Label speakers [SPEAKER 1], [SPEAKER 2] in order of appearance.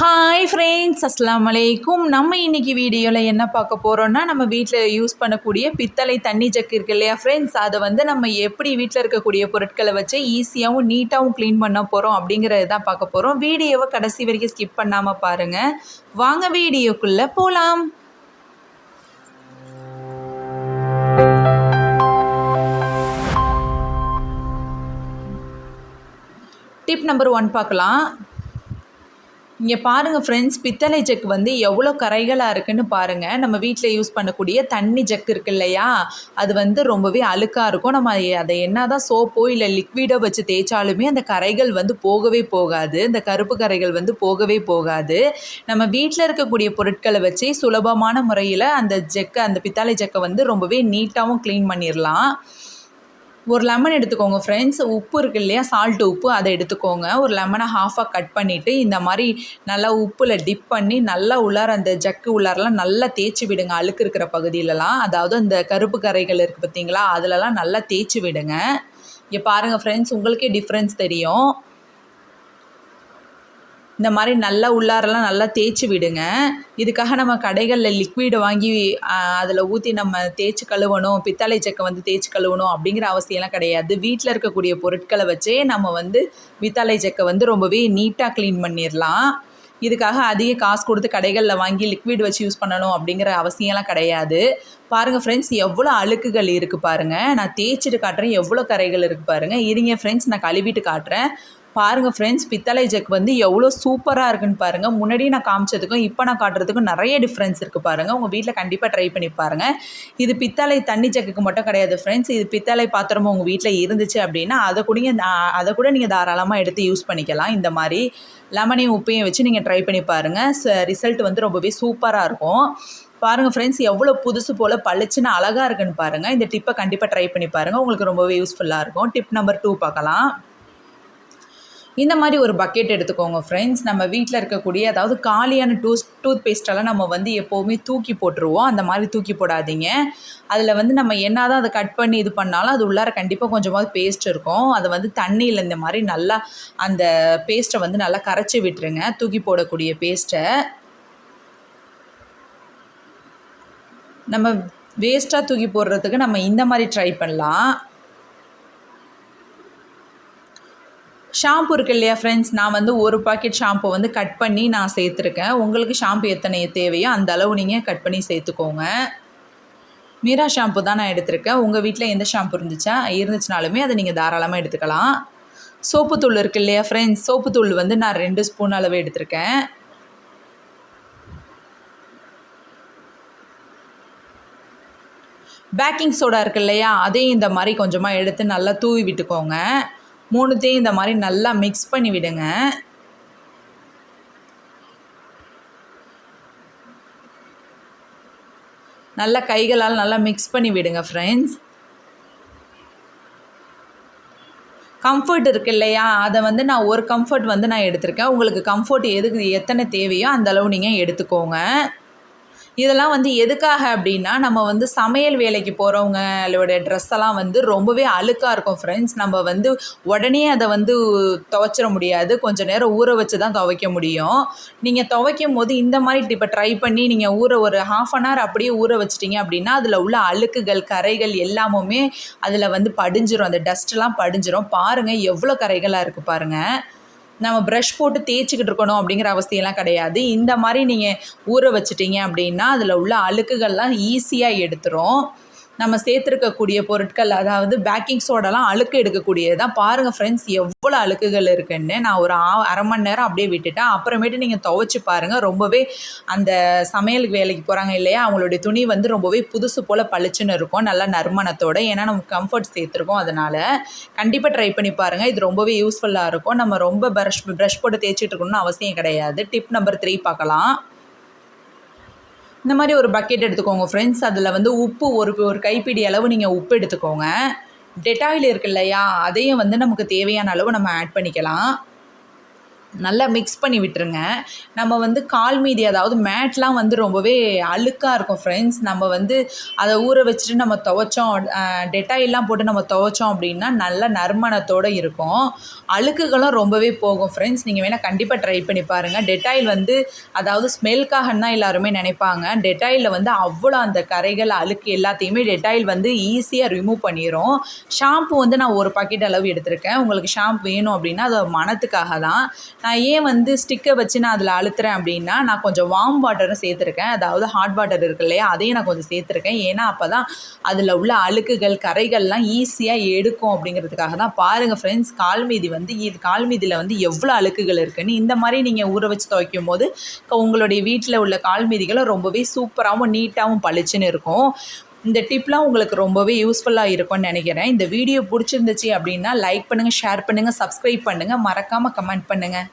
[SPEAKER 1] Hi friends அஸ்லாம் வலைக்கும் நம்ம இன்னைக்கு வீடியோவில் என்ன பார்க்க போகிறோன்னா நம்ம வீட்டில் யூஸ் பண்ணக்கூடிய பித்தளை தண்ணி ஜக்கு இருக்கு இல்லையா ஃப்ரெண்ட்ஸ் அதை வந்து நம்ம எப்படி வீட்டில் இருக்கக்கூடிய பொருட்களை வச்சு ஈஸியாகவும் நீட்டாகவும் க்ளீன் பண்ண போகிறோம் அப்படிங்கிறது தான் பார்க்க போகிறோம் வீடியோவை கடைசி வரைக்கும் ஸ்கிப் பண்ணாமல் பாருங்கள் வாங்க வீடியோக்குள்ளே போகலாம் டிப் நம்பர் ஒன் பார்க்கலாம். இங்கே பாருங்கள் ஃப்ரெண்ட்ஸ் பித்தளை ஜக்கு வந்து எவ்வளோ கரைகளாக இருக்குன்னு பாருங்கள் நம்ம வீட்டில் யூஸ் பண்ணக்கூடிய தண்ணி ஜக் இருக்கு இல்லையா? அது வந்து ரொம்பவே அழுக்காக இருக்கும். நம்ம அதை என்ன தான் சோப்போ இல்லை லிக்விடோ வச்சு தேய்ச்சாலுமே அந்த கரைகள் வந்து போகவே போகாது. இந்த கருப்பு கரைகள் வந்து போகவே போகாது. நம்ம வீட்டில் இருக்கக்கூடிய பொருட்களை வச்சு சுலபமான முறையில் அந்த ஜெக்கை அந்த பித்தளை ஜக்கை வந்து ரொம்பவே நீட்டாகவும் க்ளீன் பண்ணிடலாம் ஒரு லெமன் எடுத்துக்கோங்க ஃப்ரெண்ட்ஸ் உப்பு இருக்கு இல்லையா? சால்ட்டு உப்பு அதை எடுத்துக்கோங்க. ஒரு லெமனை ஹாஃபாக கட் பண்ணிவிட்டு இந்த மாதிரி நல்லா உப்பில் டிப் பண்ணி நல்லா உள்ளார அந்த ஜக்கு உள்ளாரெலாம் நல்லா தேய்ச்சி விடுங்க. அழுக்கு இருக்கிற பகுதியிலலாம். அதாவது அந்த கருப்பு கரைகள் இருக்குது பார்த்தீங்களா அதிலலாம் நல்லா தேய்ச்சி விடுங்க. இங்கே பாருங்கள் ஃப்ரெண்ட்ஸ் உங்களுக்கே டிஃப்ரென்ஸ் தெரியும். இந்த மாதிரி நல்லா உள்ளாரெல்லாம் நல்லா தேய்ச்சி விடுங்க. இதுக்காக நம்ம கடைகளில் லிக்விடு வாங்கி அதில் ஊற்றி நம்ம தேய்ச்சி கழுவணும் பித்தளை சக்கை வந்து தேய்ச்சி கழுவணும் அப்படிங்கிற அவசியம்லாம் கிடையாது. வீட்டில் இருக்கக்கூடிய பொருட்களை வச்சே நம்ம வந்து பித்தளை சக்கை வந்து ரொம்பவே நீட்டாக க்ளீன் பண்ணிடலாம் இதுக்காக அதிக காசு கொடுத்து கடைகளில் வாங்கி லிக்விட் வச்சு யூஸ் பண்ணணும் அப்படிங்கிற அவசியம்லாம் கிடையாது. பாருங்கள் ஃப்ரெண்ட்ஸ் எவ்வளோ அழுக்குகள் இருக்குது பாருங்கள் நான் தேய்ச்சிட்டு காட்டுறேன் எவ்வளோ கரைகள் இருக்குது பாருங்கள் இருங்க ஃப்ரெண்ட்ஸ் நான் கழுவிட்டு காட்டுறேன். பாருங்கள் ஃப்ரெண்ட்ஸ் பித்தளை ஜக் வந்து எவ்வளோ சூப்பராக இருக்குன்னு பாருங்கள் முன்னாடி நான் காமிச்சதுக்கும் இப்போ நான் காட்டுறதுக்கும் நிறைய டிஃப்ரென்ஸ் இருக்குது பாருங்கள் உங்கள் வீட்டில் கண்டிப்பாக ட்ரை பண்ணி பாருங்கள் இது பித்தளை தண்ணி ஜக்குக்கு மட்டும் கிடையாது ஃப்ரெண்ட்ஸ் இது பித்தளை பாத்திரமும் உங்கள் வீட்டில் இருந்துச்சு அப்படின்னா அதை கூட அதை கூட நீங்கள் தாராளமாக எடுத்து யூஸ் பண்ணிக்கலாம். இந்த மாதிரி லெமனையும் உப்பையும் வச்சு நீங்கள் ட்ரை பண்ணி பாருங்கள் ரிசல்ட் வந்து ரொம்பவே சூப்பராக இருக்கும். பாருங்கள் ஃப்ரெண்ட்ஸ் எவ்வளோ புதுசு போல் பளிச்சுன்னு அழகாக இருக்குன்னு பாருங்கள் இந்த டிப்பை கண்டிப்பாக ட்ரை பண்ணி பாருங்கள் உங்களுக்கு ரொம்பவே யூஸ்ஃபுல்லாக இருக்கும். டிப் நம்பர் டூ பார்க்கலாம். இந்த மாதிரி ஒரு பக்கெட் எடுத்துக்கோங்க ஃப்ரெண்ட்ஸ் நம்ம வீட்டில் இருக்கக்கூடிய அதாவது காலியான டூஸ் டூத் பேஸ்ட்டெல்லாம் நம்ம வந்து எப்போவுமே தூக்கி போட்டுருவோம். அந்த மாதிரி தூக்கி போடாதீங்க. அதில் வந்து நம்ம என்ன தான் அதை கட் பண்ணி இது பண்ணாலும் அது உள்ளார கண்டிப்பாக கொஞ்சமாவது பேஸ்ட் இருக்கும். அதை வந்து தண்ணியில் இந்த மாதிரி நல்லா அந்த பேஸ்ட்டை வந்து நல்லா கரைச்சி விட்டுருங்க. தூக்கி போடக்கூடிய பேஸ்ட்டை நம்ம வேஸ்ட்டாக தூக்கி போடுறதுக்கு நம்ம இந்த மாதிரி ட்ரை பண்ணலாம். ஷாம்பு இருக்கு இல்லையா ஃப்ரெண்ட்ஸ் நான் வந்து ஒரு பாக்கெட் ஷாம்பு வந்து கட் பண்ணி நான் சேர்த்துருக்கேன். உங்களுக்கு ஷாம்பு எத்தனை தேவையோ அந்த அளவு நீங்கள் கட் பண்ணி சேர்த்துக்கோங்க. மீரா ஷாம்பு தான் நான் எடுத்திருக்கேன். உங்கள் வீட்டில் எந்த ஷாம்பு இருந்துச்சா? இருந்துச்சுனாலுமே அதை நீங்கள் தாராளமாக எடுத்துக்கலாம். சோப்புத்தூள் இருக்குது இல்லையா ஃப்ரெண்ட்ஸ் சோப்புத்தூள் வந்து நான் ரெண்டு ஸ்பூன் அளவு எடுத்திருக்கேன். பேக்கிங் சோடா இருக்கு இல்லையா? அதையும் இந்த மாதிரி கொஞ்சமாக எடுத்து நல்லா தூவி விட்டுக்கோங்க. மூணுத்தையும் இந்த மாதிரி நல்லா மிக்ஸ் பண்ணி விடுங்க. நல்லா கைகளால் நல்லா மிக்ஸ் பண்ணி விடுங்க ஃப்ரெண்ட்ஸ் கம்ஃபர்ட் இருக்கு இல்லையா? அதை வந்து நான் ஒரு கம்ஃபர்ட் வந்து நான் எடுத்திருக்கேன். உங்களுக்கு கம்ஃபர்ட் எதுக்கு எத்தனை தேவையோ அந்தளவு நீங்கள் எடுத்துக்கோங்க. இதெல்லாம் வந்து எதுக்காக அப்படின்னா நம்ம வந்து சமையல் வேலைக்கு போகிறவங்களோட ட்ரெஸ்ஸெல்லாம் வந்து ரொம்பவே அழுக்காக இருக்கும் ஃப்ரெண்ட்ஸ் நம்ம வந்து உடனே அதை வந்து துவைச்சிட முடியாது. கொஞ்சம் நேரம் ஊற வச்சு தான் துவைக்க முடியும். நீங்கள் துவைக்கும் போது இந்த மாதிரி இப்போ ட்ரை பண்ணி நீங்கள் ஊற ஒரு ஹாஃப் அன் ஹவர் அப்படியே ஊற வச்சிட்டிங்க அப்படின்னா அதில் உள்ள அழுக்குகள் கரைகள் எல்லாமுமே அதில் வந்து படிஞ்சிரும். அந்த டஸ்ட்லாம் படிஞ்சிரும். பாருங்கள் எவ்வளோ கரைகளாக இருக்குது பாருங்கள் நம்ம ப்ரஷ் போட்டு தேய்ச்சிக்கிட்டு இருக்கணும் அப்படிங்கிற அவசியம்லாம் கிடையாது. இந்த மாதிரி நீங்கள் ஊற வச்சிட்டிங்க அப்படின்னா அதில் உள்ள அழுக்குகள்லாம் ஈஸியாக எடுத்துரும். நம்ம சேர்த்துருக்கக்கூடிய பொருட்கள் அதாவது பேக்கிங் சோடாலாம் அழுக்கு எடுக்கக்கூடியது தான் பாருங்கள் ஃப்ரெண்ட்ஸ் எவ்வளோ அழுக்குகள் இருக்குன்னு. நான் ஒரு அரை மணி நேரம் அப்படியே விட்டுட்டேன். அப்புறமேட்டு நீங்கள் துவைச்சி பாருங்கள் ரொம்பவே அந்த சமையலுக்கு வேலைக்கு போகிறாங்க இல்லையா? அவங்களுடைய துணி வந்து ரொம்பவே புதுசு போல் பளிச்சுன்னு இருக்கும். நல்லா நறுமணத்தோடு. ஏன்னா நமக்கு கம்ஃபர்ட் சேர்த்துருக்கோம் அதனால். கண்டிப்பாக ட்ரை பண்ணி பாருங்கள் இது ரொம்பவே யூஸ்ஃபுல்லாக இருக்கும். நம்ம ரொம்ப ப்ரஷ் ப்ரஷ் போட்டு தேய்ச்சிட்டு இருக்கணும்னு அவசியம் கிடையாது. டிப் நம்பர் த்ரீ பார்க்கலாம். இந்த மாதிரி ஒரு பக்கெட் எடுத்துக்கோங்க ஃப்ரெண்ட்ஸ் அதில் வந்து உப்பு ஒரு ஒரு கைப்பிடி அளவு நீங்கள் உப்பு எடுத்துக்கோங்க. டெட்டாயில் இருக்கு இல்லையா அதையும் வந்து நமக்கு தேவையான அளவு நம்ம ஆட் பண்ணிக்கலாம். நல்லா மிக்ஸ் பண்ணி விட்டுருங்க. நம்ம வந்து கால் மீதி அதாவது மேட்லாம் வந்து ரொம்பவே அழுக்காக இருக்கும் ஃப்ரெண்ட்ஸ் நம்ம வந்து அதை ஊற வச்சுட்டு நம்ம துவைச்சோம் டெட்டாயிலாம் போட்டு நம்ம துவைச்சோம் அப்படின்னா நல்ல நறுமணத்தோடு இருக்கும். அழுக்குகளும் ரொம்பவே போகும் ஃப்ரெண்ட்ஸ் நீங்கள் வேணால் கண்டிப்பாக ட்ரை பண்ணி பாருங்கள் டெட்டாயில் வந்து அதாவது ஸ்மெல்க்காகன்னு தான் எல்லாருமே நினைப்பாங்க. டெட்டாயில் வந்து அவ்வளோ அந்த கரைகள் அழுக்கு எல்லாத்தையுமே டெட்டாயில் வந்து ஈஸியாக ரிமூவ் பண்ணிடும் ஷாம்பு வந்து நான் ஒரு பாக்கெட் அளவு எடுத்திருக்கேன். உங்களுக்கு ஷாம்பு வேணும் அப்படின்னா அது மனத்துக்காக தான். நான் ஏன் வந்து ஸ்டிக்கை வச்சு நான் அதில் அழுத்துறேன் அப்படின்னா நான் கொஞ்சம் வார்ம் வாட்டரும் சேர்த்துருக்கேன். அதாவது ஹாட் வாட்டர் இருக்கு இல்லையா? அதையும் நான் கொஞ்சம் சேர்த்துருக்கேன். ஏன்னா அப்போ தான் அதில் உள்ள அழுக்குகள் கரைகள்லாம் ஈஸியாக எடுக்கும் அப்படிங்கிறதுக்காக தான். பாருங்கள் ஃப்ரெண்ட்ஸ் கால்மீதி வந்து இது கால்மீதியில் வந்து எவ்வளோ அழுக்குகள் இருக்குன்னு. இந்த மாதிரி நீங்கள் ஊற வச்சு துவைக்கும் போது உங்களுடைய வீட்டில் உள்ள கால்மீதிகளும் ரொம்பவே சூப்பராகவும் நீட்டாகவும் பளிச்சுன்னு இருக்கும். இந்த டிப்லாம் உங்களுக்கு ரொம்பவே யூஸ்ஃபுல்லாக இருக்கும்னு நினைக்கிறேன். இந்த வீடியோ பிடிச்சிருந்துச்சு அப்படின்னா லைக் பண்ணுங்கள் ஷேர் பண்ணுங்கள் சப்ஸ்கிரைப் பண்ணுங்கள் மறக்காமல் கமெண்ட் பண்ணுங்கள்